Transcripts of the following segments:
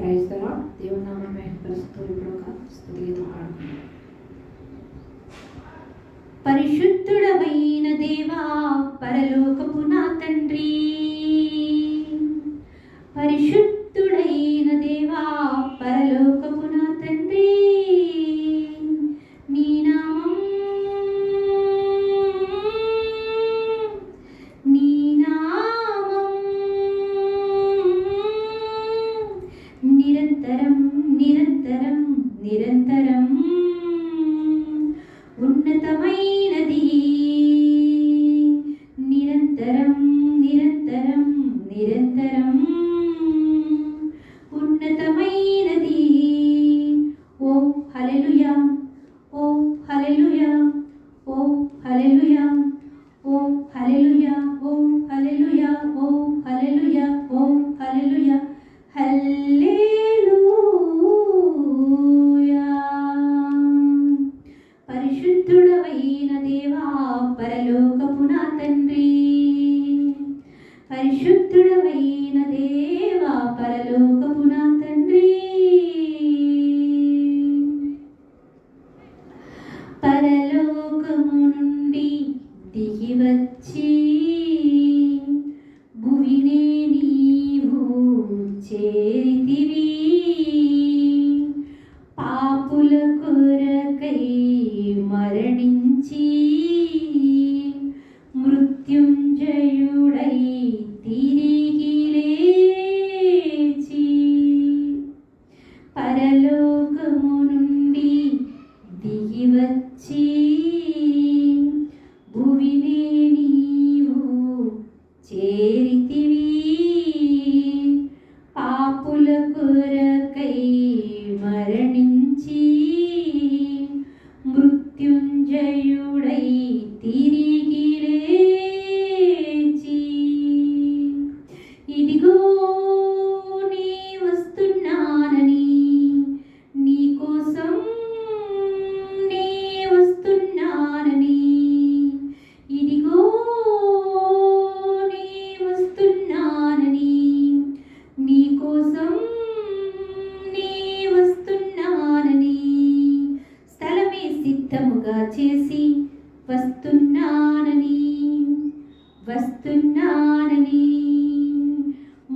క్రైస్తవ దేవునామం ఏర్పరుస్తూ ఇప్పుడు ఒక స్థుతిగీతం పాడుకుంటాం దేవా நிரந்தரம் நிரந்தரம் நிரந்தரம்.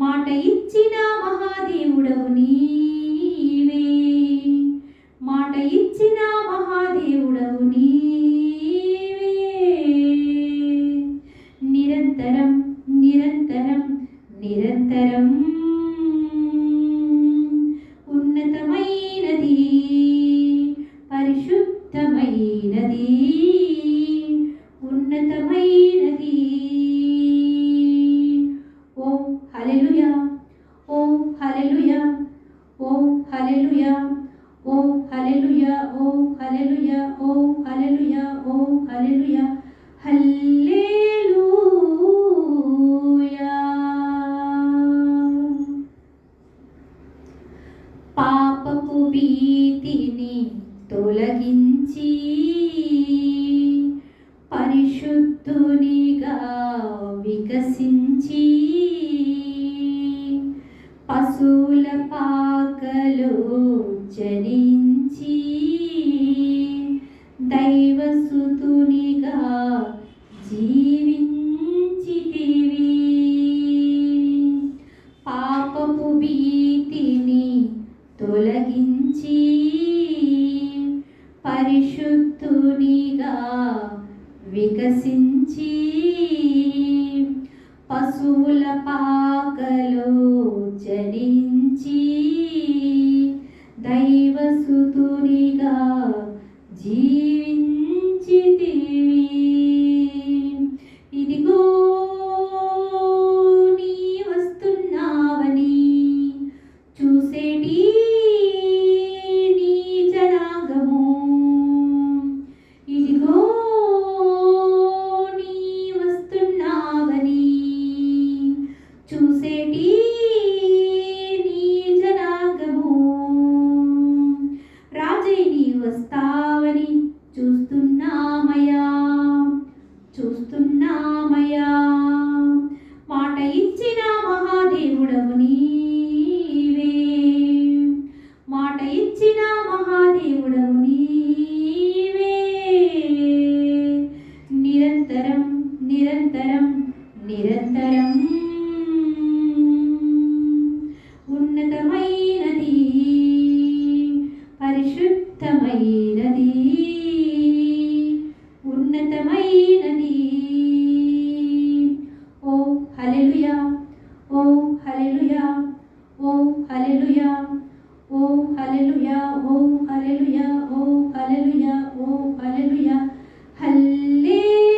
మాట ఇచ్చిన మహాదేవుడవు నీవే. మాట ఇచ్చిన మహాదేవుడవు నీవే. నిరంతరం నిరంతరం నిరంతరం ఉన్నతమైనది పరిశుద్ధమైనది. హలెలుయా ఓ హలెలుయా ఓ హలెలుయా ఓ హలెలుయా ఓ హలెలుయా హల్లెలూయా పాపపు భీతిని తొలగించి పరిశుద్ధునిగా వికసించి పశువుల పా పశువుల పాకలో జనించి దైవసుతునిగా జీవించి ఉన్నతమైనది. ఉన్నతమైనది. ఓ హలెలుయా ఓ హలెలుయా ఓ హలెలుయా ఓ హలెలుయా ఓ హలెలుయా ఓ హలెలుయా ఓ హలెలుయా హల్లే